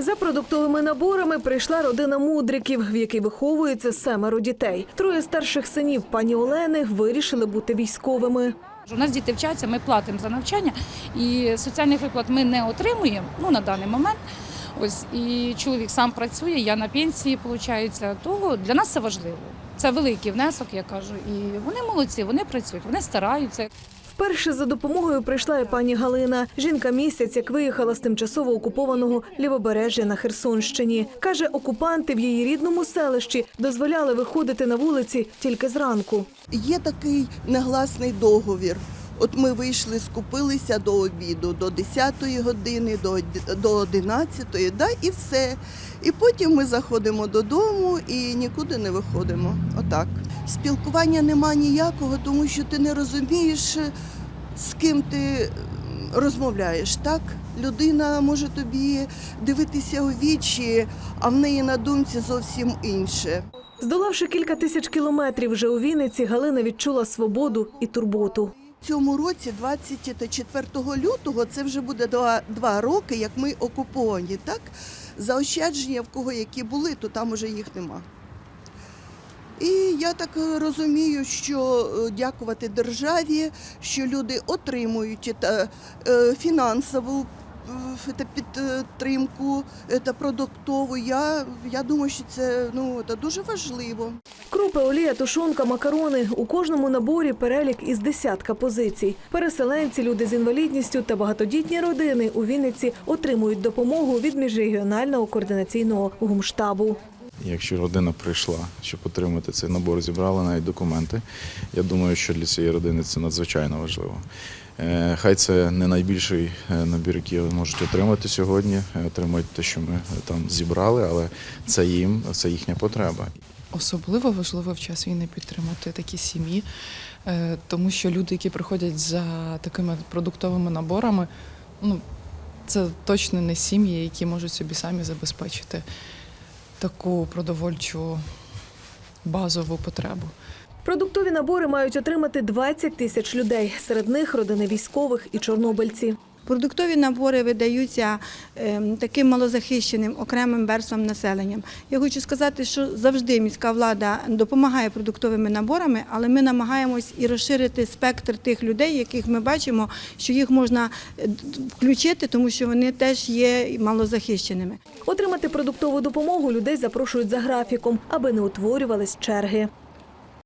За продуктовими наборами прийшла родина мудриків, в якій виховується семеро дітей. Троє старших синів пані Олени вирішили бути військовими. У нас діти вчаться, ми платимо за навчання, і соціальних виплат ми не отримуємо ну, на даний момент. Ось і чоловік сам працює, я на пенсії, виходить. Того для нас це важливо. Це великий внесок, я кажу. І вони молодці, вони працюють, вони стараються. Вперше за допомогою прийшла і пані Галина. Жінка місяць, як виїхала з тимчасово окупованого лівобережжя на Херсонщині. Каже, окупанти в її рідному селищі дозволяли виходити на вулиці тільки зранку. Є такий негласний договір. От ми вийшли, скупилися до обіду, до 10-ї години, до, до 11-ї, да, і все. І потім ми заходимо додому і нікуди не виходимо. Отак. Спілкування нема ніякого, тому що ти не розумієш, е, з ким ти розмовляєш. Так? Людина може тобі дивитися у вічі, а в неї на думці зовсім інше. Здолавши кілька тисяч кілометрів вже у Вінниці, Галина відчула свободу і турботу. Цьому році, 24 лютого, це вже буде два, два роки, як ми окуповані. Так? Заощадження, в кого які були, то там уже їх нема. І я так розумію, що е, дякувати державі, що люди отримують е, фінансову е, та підтримку та продуктову. Я, я думаю, що це, ну, це дуже важливо. Крупи, олія, тушонка, макарони. У кожному наборі перелік із десятка позицій. Переселенці, люди з інвалідністю та багатодітні родини у Вінниці отримують допомогу від міжрегіонального координаційного гумштабу. Якщо родина прийшла, щоб отримати цей набор, зібрала навіть документи. Я думаю, що для цієї родини це надзвичайно важливо. Е, Хай це не найбільший е, набір, який ви можете отримати сьогодні. е, Отримують те, що ми там зібрали, але це їм, це їхня потреба. Особливо важливо в час війни підтримати такі сім'ї, е, тому що люди, які приходять за такими продуктовими наборами, ну це точно не сім'ї, які можуть собі самі забезпечити таку продовольчу базову потребу. Продуктові набори мають отримати 20 тисяч людей. Серед них родини військових і чорнобильці. Продуктові набори видаються ем, таким малозахищеним окремим верствам населення. Я хочу сказати, що завжди міська влада допомагає продуктовими наборами, але ми намагаємось і розширити спектр тих людей, яких ми бачимо, що їх можна е, включити, тому що вони теж є малозахищеними. Отримати продуктову допомогу людей запрошують за графіком, аби не утворювались черги.